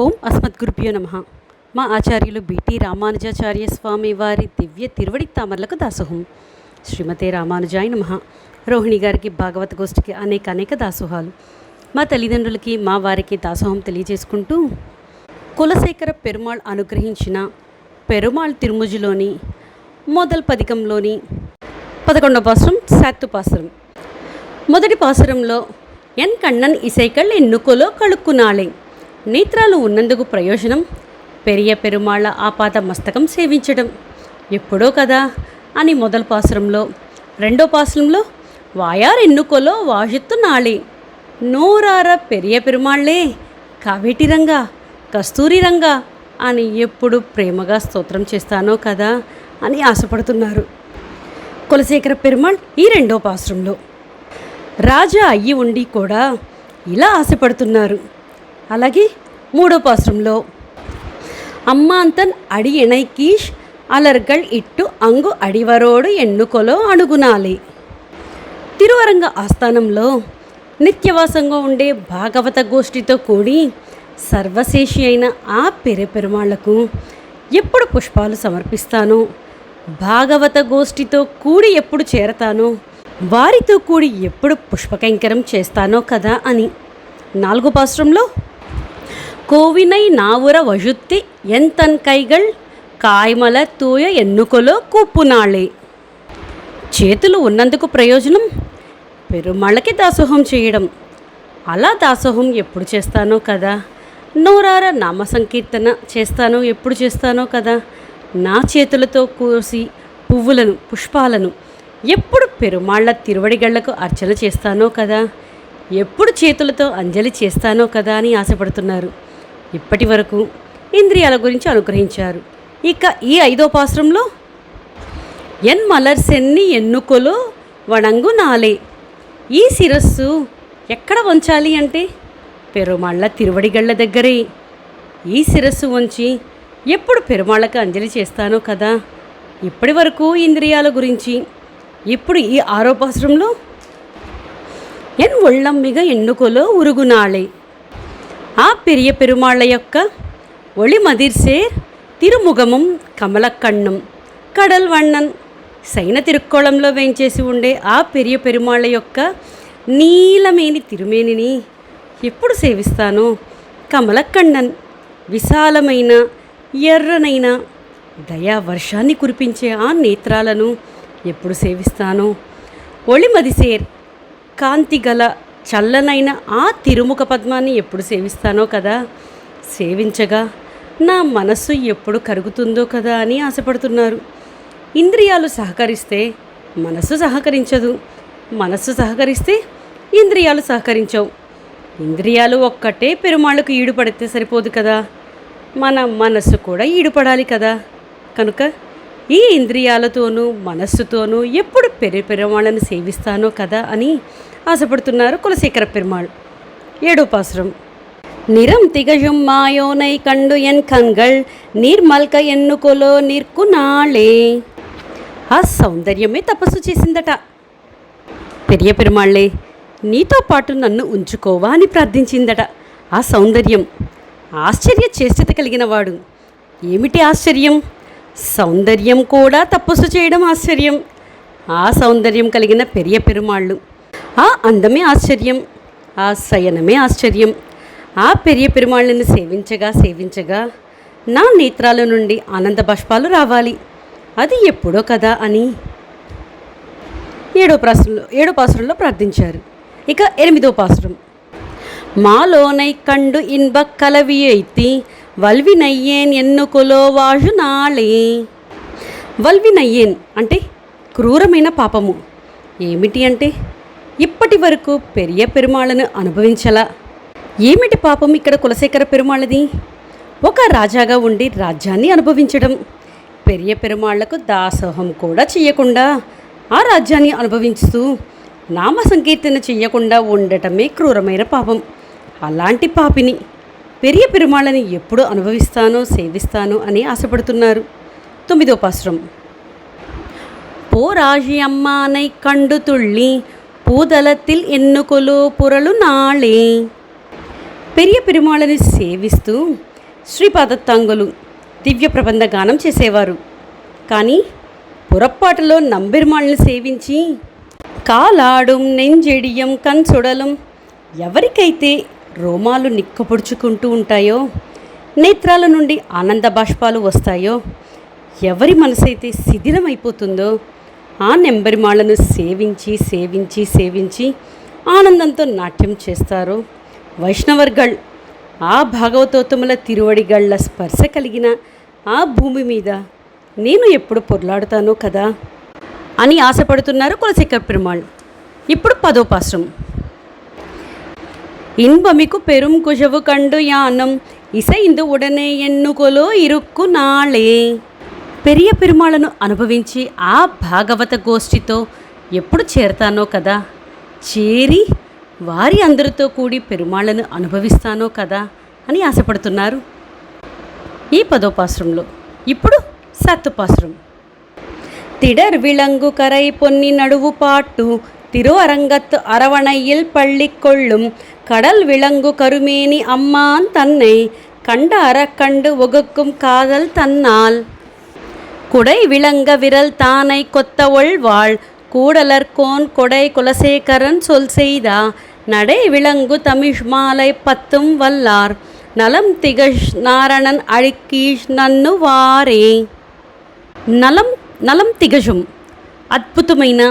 ఓం అస్మద్ గురుభ్యో నమ. మా ఆచార్యులు బిటి రామానుజాచార్య స్వామి వారి దివ్య తిరువడి తామర్లకు దాసోహం. శ్రీమతే రామానుజాయ నమ. రోహిణి గారికి భాగవత గోష్ఠికి అనేక అనేక దాసోహాలు. మా తల్లిదండ్రులకి మా వారికి దాసోహం తెలియజేసుకుంటూ కులశేఖర పెరుమాళ్ అనుగ్రహించిన పెరుమాళ్ తిరుముజిలోని మొదల పథకంలోని పదకొండవ పాసరం శాత్తు పాసరం. మొదటి పాసురంలో ఎన్ కన్నన్ ఇసైకళ్ళు ఎన్నుకోలో కళుక్కునాళే నేత్రాలు ఉన్నందుకు ప్రయోజనం పెరియ పెరుమాళ్ళ ఆపాత మస్తకం సేవించడం. ఎప్పుడో కదా అని మొదల పాసురంలో రెండో పాసురంలో వాయార్ ఎన్నుకోలో వాషిత్తు నాళే. నోరార పెరియ పెరుమాళ్ళే కావేటి రంగా కస్తూరి రంగా అని ఎప్పుడు ప్రేమగా స్తోత్రం చేస్తానో కదా అని ఆశపడుతున్నారు. కులశేఖర పెరుమాళ్ ఈ రెండో పాశ్రంలో రాజా అయ్యి ఉండి కూడా ఇలా ఆశపడుతున్నారు. అలాగే మూడో పాశ్రంలో. అమ్మాంతన్ అడి ఎణైకీష్ అలర్గల్ ఇట్టు అంగు అడివరోడు ఎన్నుకొలో అణుగునాలి. తిరువరంగ ఆస్థానంలో నిత్యవాసంగా ఉండే భాగవత గోష్ఠితో కూడి సర్వశేషి అయిన ఆ పెరె పెరుమాళ్ళకు ఎప్పుడు పుష్పాలు సమర్పిస్తానో? భాగవత గోష్ఠితో కూడి ఎప్పుడు చేరతానో? వారితో కూడి ఎప్పుడు పుష్పకైంకరం చేస్తానో కదా అని. నాలుగో పాశ్రంలో కోవినై నావుర என் ఎంతన్ కైగల్ కాయమల తూయ ఎన్నుకలో కూపునాళే. చేతులు ఉన్నందుకు ప్రయోజనం? పెరుమాళ్ళకి దాసోహం చేయడం. అలా దాసోహం ఎప్పుడు చేస్తానో కదా? నూరార నామ సంకీర్తన చేస్తానో ఎప్పుడు చేస్తానో కదా? నా చేతులతో కోసి పువ్వులను పుష్పాలను ఎప్పుడు పెరుమాళ్ళ తిరువడిగళ్ళకు అర్చన చేస్తానో కదా? ఎప్పుడు చేతులతో అంజలి చేస్తానో కదా అని ఆశపడుతున్నారు. ఇప్పటి వరకు ఇంద్రియాల గురించి అనుగ్రహించారు. ఇక ఈ ఐదో పాశ్రంలో ఎన్ మలర్ సెన్ని ఎన్నుకొలో వణంగు నాలే. ఈ శిరస్సు ఎక్కడ వంచాలి అంటే పెరుమాళ్ళ తిరువడిగళ్ళ దగ్గరే. ఈ శిరస్సు వంచి ఎప్పుడు పెరుమాళ్ళకు అంజలి చేస్తానో కదా. ఇప్పటి వరకు ఇంద్రియాల గురించి. ఇప్పుడు ఈ ఆరో పాశ్రంలో ఎన్ ఒళ్ళమ్మిగ ఎన్నుకొలో ఉరుగునాళే ఆ పెరియ పెరుమాళ్ళ యొక్క ఒళిమదిర్సే తిరుముఖమం కమలకన్నం. కడల్ వన్నన్ సైన తిరుక్కోళంలో వేయించేసి ఉండే ఆ పెరియ పెరుమాళ్ళ యొక్క నీలమేని తిరుమేనిని ఎప్పుడు సేవిస్తాను? కమలకన్నన్ విశాలమైన ఎర్రనైన దయా వర్షాన్ని కురిపించే ఆ నేత్రాలను ఎప్పుడు సేవిస్తాను? ఒళిమదిసేర్ కాంతిగల చల్లనైన ఆ తిరుముఖ పద్మాన్ని ఎప్పుడు సేవిస్తానో కదా? సేవించగా నా మనస్సు ఎప్పుడు కరుగుతుందో కదా అని ఆశపడుతున్నారు. ఇంద్రియాలు సహకరిస్తే మనస్సు సహకరించదు. మనస్సు సహకరిస్తే ఇంద్రియాలు సహకరించవు. ఇంద్రియాలు ఒక్కటే పెరుమాళ్ళకు ఈడుపడితే సరిపోదు కదా? మన మనస్సు కూడా ఈడుపడాలి కదా? కనుక ఈ ఇంద్రియాలతోనూ మనస్సుతోనూ ఎప్పుడు పెరి పెరుమాళ్ళను సేవిస్తానో కదా అని ఆశపడుతున్నారు కులశేఖర పెరుమాళ్. ఏడో పాసురం. నిరం తిగజుం మాయోనై కండు ఎన్ కంగళ్ నిర్మల్క ఎన్నుకొలో నిర్కునాళే. ఆ సౌందర్యమే తపస్సు చేసిందట. పెరియ పెరుమాళ్ళే నీతో పాటు నన్ను ఉంచుకోవా అని ప్రార్థించిందట ఆ సౌందర్యం. ఆశ్చర్య చేష్టత కలిగిన వాడు. ఏమిటి ఆశ్చర్యం? సౌందర్యం కూడా తపస్సు చేయడం ఆశ్చర్యం. ఆ సౌందర్యం కలిగిన పెరియ పెరుమాళ్ళు. ఆ అందమే ఆశ్చర్యం. ఆ శయనమే ఆశ్చర్యం. ఆ పెరియ పెరుమాళ్ళని సేవించగా సేవించగా నా నేత్రాల నుండి ఆనంద బాష్పాలు రావాలి. అది ఎప్పుడో కదా అని ఏడో పాసురంలో ఏడో పాసురంలో ప్రార్థించారు. ఇక ఎనిమిదో పాసురం. మాలోనై కండు ఇన్బ కలవి అయితే వల్వి ఎన్నుకులో వాజు నాళే వల్వినయ్యేన్ అంటే క్రూరమైన పాపము. ఏమిటి అంటే ఇప్పటి వరకు పెరియ పెరుమాళ్ళను అనుభవించలా. ఏమిటి పాపం ఇక్కడ కులశేఖర పెరుమాళ్ళది? ఒక రాజాగా ఉండి రాజ్యాన్ని అనుభవించడం. పెరియ పెరుమాళ్ళకు దాసోహం కూడా చెయ్యకుండా ఆ రాజ్యాన్ని అనుభవించుతూ నామ సంకీర్తన చెయ్యకుండా ఉండటమే క్రూరమైన పాపం. అలాంటి పాపిని పెరియ పెరుమాళ్ళని ఎప్పుడు అనుభవిస్తాను సేవిస్తాను అని ఆశపడుతున్నారు. తొమ్మిదో పాశ్రం. పోరాజి అమ్మానై కండు తుళ్ళి పూదలతిల్ ఎన్నుకొలు పురలు నాళే. పెరియ పెరుమాళ్ళని సేవిస్తూ శ్రీపాదత్తాంగులు దివ్య ప్రబంధ గానం చేసేవారు. కానీ పొరపాటులో నంబెరుమాళ్ళని సేవించి కాలాడు నెంజెడియం కంచుడలం ఎవరికైతే రోమాలు నిక్కపొడుచుకుంటూ ఉంటాయో? నేత్రాల నుండి ఆనంద బాష్పాలు వస్తాయో? ఎవరి మనసైతే శిథిలమైపోతుందో ఆ నెంబరిమాళ్ళను సేవించి సేవించి సేవించి ఆనందంతో నాట్యం చేస్తారు? వైష్ణవర్గళ్ ఆ భాగవతోత్తముల తిరువడిగళ్ళ స్పర్శ కలిగిన ఆ భూమి మీద నేను ఎప్పుడు పొర్లాడుతానో కదా? అని ఆశపడుతున్నారు కులశేఖర్ పెరుమాళ్. ఇప్పుడు పదోపాశ్రం இன்பமிக்கு பெரும் குஷவு கண்டு யானம் இசைந்து உடனே ఎన్నుకొలో ఇరుక్కు నాళే పెరియ పెరుమాళను అనుభవించి ఆ భాగవత గోష్ఠితో ఎప్పుడు చేరతానో కదా చేరి వారి అందరితో కూడి పెరుమాళ్ళను అనుభవిస్తానో కదా అని ఆశపడుతున్నారు ఈ పదోపాశ్రంలో ఇప్పుడు సత్తుపాశ్రం திடர் விளங்கு கரை பொன்னி நடுவு பாட்டு திரு அரங்கத்து அரவணையில் பள்ளி கொள்ளும் கடல் விளங்கு கருமேனி அம்மான் தன்னை கண்ட அறக்கண்டு ஒகுக்கும் காதல் தன்னால் குடை விளங்க விரல் தானை கொத்த ஒள்வாள் கூடலர்கோன் கொடை குலசேகரன் சொல் செய்தா நடை விளங்கு தமிழ் மாலை பத்தும் வல்லார் நலம் திகழ் நாரணன் அழிக்கீஷ் நன்னுவாரே నలం నలం తిగజం అద్భుతమైన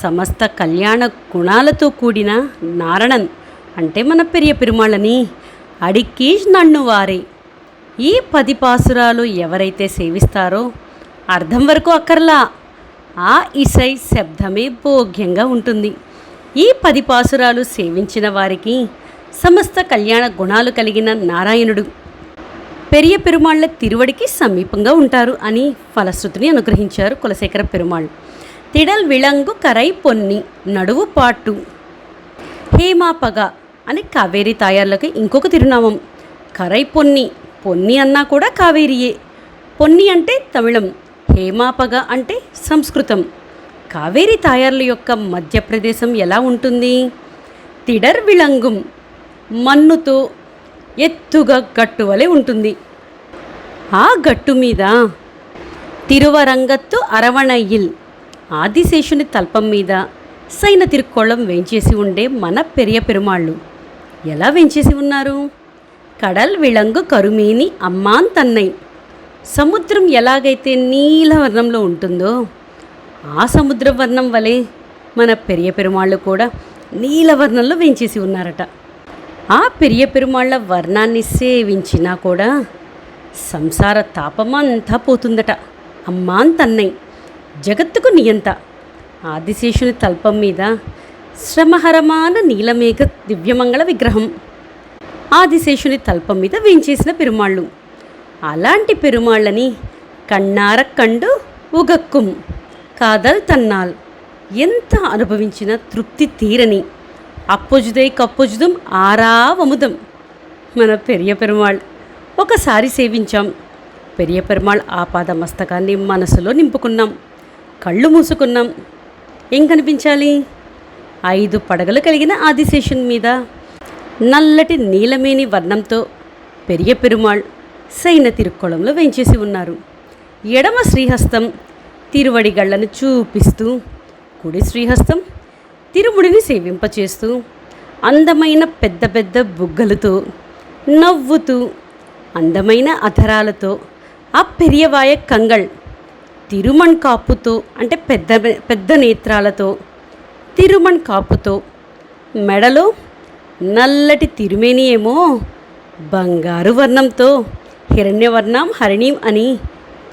సమస్త కళ్యాణ గుణాలతో కూడిన నారణన్ అంటే మన పెరియ పెరుమాళ్ళని అడిక్కి నన్ను వారే. ఈ పది పాసురాలు ఎవరైతే సేవిస్తారో అర్థం వరకు అక్కర్లా. ఆ ఇసై శబ్దమే భోగ్యంగా ఉంటుంది. ఈ పది పాసురాలు సేవించిన వారికి సమస్త కళ్యాణ గుణాలు కలిగిన నారాయణుడు. పెరియ పెరుమాళ్ళ తిరువడికి సమీపంగా ఉంటారు అని ఫలశ్రుతిని అనుగ్రహించారు కులశేఖర పెరుమాళ్. తిడల్ విళంగు కరై పొన్ని నడువు పాటు. హేమాపగ అని కావేరి తాయార్లకి ఇంకొక తిరునామం. కరై పొన్ని పొన్ని అన్నా కూడా కావేరియే. పొన్ని అంటే తమిళం హేమాపగ అంటే సంస్కృతం. కావేరి తాయార్ల యొక్క మధ్యప్రదేశం ఎలా ఉంటుంది? తిడర్ విళంగుం మన్నుతో ఎత్తుగా గట్టు వలె ఉంటుంది. ఆ గట్టు మీద తిరువరంగత్తు అరవణయ్యిల్ ఆదిశేషుని తల్పం మీద సైన తిరుక్కోళం వేయించేసి ఉండే మన పెరియ పెరుమాళ్ళు. ఎలా వెంచేసి ఉన్నారు? కడల్ విళంగు కరుమేని అమ్మాన్ తన్నై. సముద్రం ఎలాగైతే నీల వర్ణంలో ఉంటుందో ఆ సముద్ర వర్ణం వలె మన పెరియ పెరుమాళ్ళు కూడా నీలవర్ణంలో వెంచేసి ఉన్నారట. ఆ పెరియ పెరుమాళ్ళ వర్ణాన్ని సేవించినా కూడా సంసార తాపమంతా పోతుందట. అమ్మాన్ తన్నై. జగత్తుకు నియంత. ఆదిశేషుని తల్పం మీద శ్రమహరమాన నీలమేఘ దివ్యమంగళ విగ్రహం. ఆదిశేషుని తల్పం మీద వేంచేసిన పెరుమాళ్ళు. అలాంటి పెరుమాళ్ళని కన్నార కండు ఉగక్కుం కాదల్ తన్నాల్. ఎంత అనుభవించిన తృప్తి తీరని అప్పొజుదై కప్పొజుదం ఆరావముదం. మన పెరియ పెరుమాళ్ ఒకసారి సేవించాం. పెరియ పెరుమాళ్ ఆపాద మస్తకాన్ని మనసులో నింపుకున్నాం. కళ్ళు మూసుకున్నాం. ఏం కనిపించాలి ఐదు పడగలు కలిగిన ఆదిశేషన్ మీద. నల్లటి నీలమేని వర్ణంతో పెరియ పెరుమాళ్ సైన తిరుక్కోళంలో వేంచేసి ఉన్నారు. ఎడమ శ్రీహస్తం తిరువడిగళ్ళను చూపిస్తూ కుడి శ్రీహస్తం తిరుముడిని సేవింపచేస్తూ అందమైన పెద్ద పెద్ద బుగ్గలతో నవ్వుతూ అందమైన అధరాలతో ఆ పెరియవాయ కంగళ్ తిరుమణ్ కాపుతో అంటే పెద్ద పెద్ద నేత్రాలతో తిరుమణ్ కాపుతో మెడలో నల్లటి తిరుమేని ఏమో బంగారు వర్ణంతో హిరణ్యవర్ణం హరిణీం అని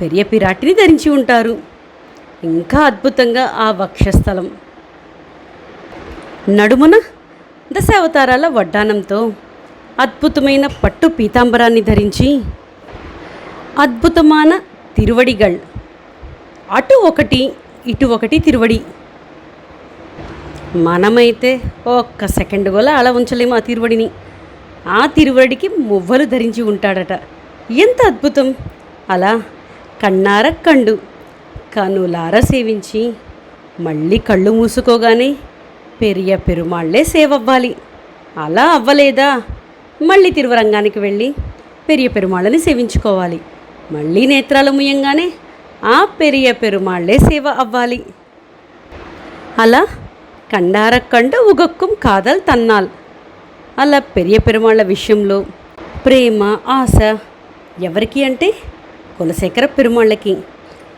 పెరియ పిరాటిని ధరించి ఉంటారు. ఇంకా అద్భుతంగా ఆ వక్షస్థలం. నడుమున దశావతారాల వడ్డానంతో అద్భుతమైన పట్టు పీతాంబరాన్ని ధరించి అద్భుతమైన తిరువడిగళ్ అటు ఒకటి ఇటు ఒకటి తిరువడి. మనమైతే ఒక్క సెకండ్ కూడా అలా ఉంచలేము ఆ తిరువడిని. ఆ తిరువడికి మువ్వలు ధరించి ఉంటాడట. ఎంత అద్భుతం! అలా కన్నార కండు కనులార సేవించి మళ్ళీ కళ్ళు మూసుకోగానే పెరియ పెరుమాళ్ళే సేవ్ అవ్వాలి అలా అవ్వలేదా? మళ్ళీ తిరువరంగానికి వెళ్ళి పెరియ పెరుమాళ్ళని సేవించుకోవాలి. మళ్ళీ నేత్రాలు ముయ్యంగానే ఆ పెరియ పెరుమాళ్ళే సేవ అవ్వాలి. అలా కండార உகக்கும் காதல் కాదల్ తన్నాల్. అలా పెరియ పెరుమాళ్ళ విషయంలో ప్రేమ ఆశ ఎవరికి అంటే కులశేఖర పెరుమాళ్ళకి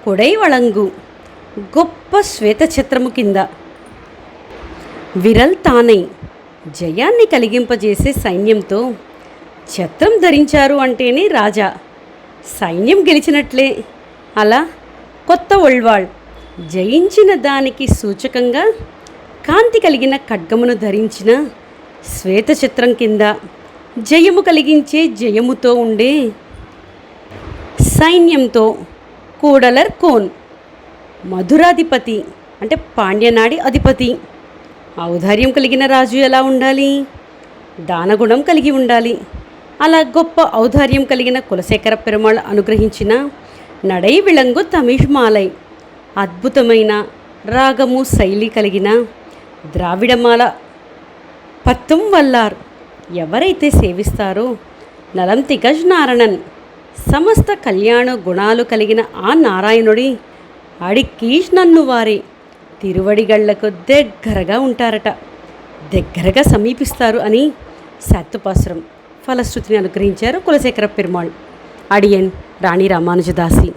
కొడై వళంగు గొప్ప శ్వేత చిత్రము కింద. విరల్ తానై జయాన్ని కలిగింపజేసే సైన్యంతో ఛత్రం ధరించారు అంటేనే రాజా. సైన్యం గెలిచినట్లే అలా కొత్త ఒళ్వాళ్ జయించిన దానికి సూచకంగా కాంతి కలిగిన ఖడ్గమును ధరించిన శ్వేత చిత్రం కింద జయము కలిగించే జయముతో ఉండే సైన్యంతో కూడలర్ కోన్ మధురాధిపతి అంటే పాండ్యనాడి అధిపతి. ఔదార్యం కలిగిన రాజు ఎలా ఉండాలి? దానగుణం కలిగి ఉండాలి. అలా గొప్ప ఔదార్యం కలిగిన కులశేఖర పెరుమాళ్ అనుగ్రహించిన నడై విళంగు తమిష్మాలై అద్భుతమైన రాగము శైలి కలిగిన ద్రావిడమాల పత్తుం వల్లార్ ఎవరైతే సేవిస్తారో నలం తిగజ్ నారణన్ సమస్త కళ్యాణ గుణాలు కలిగిన ఆ నారాయణుడి అడికీష్ నన్ను వారి తిరువడిగళ్ళకు దగ్గరగా ఉంటారట. దగ్గరగా సమీపిస్తారు అని సత్తుపాసురం ఫలశ్రుతిని అనుగ్రహించారు కులశేఖర పెరుమాళ్. అడియన్ రాణి రామానుజదాసి.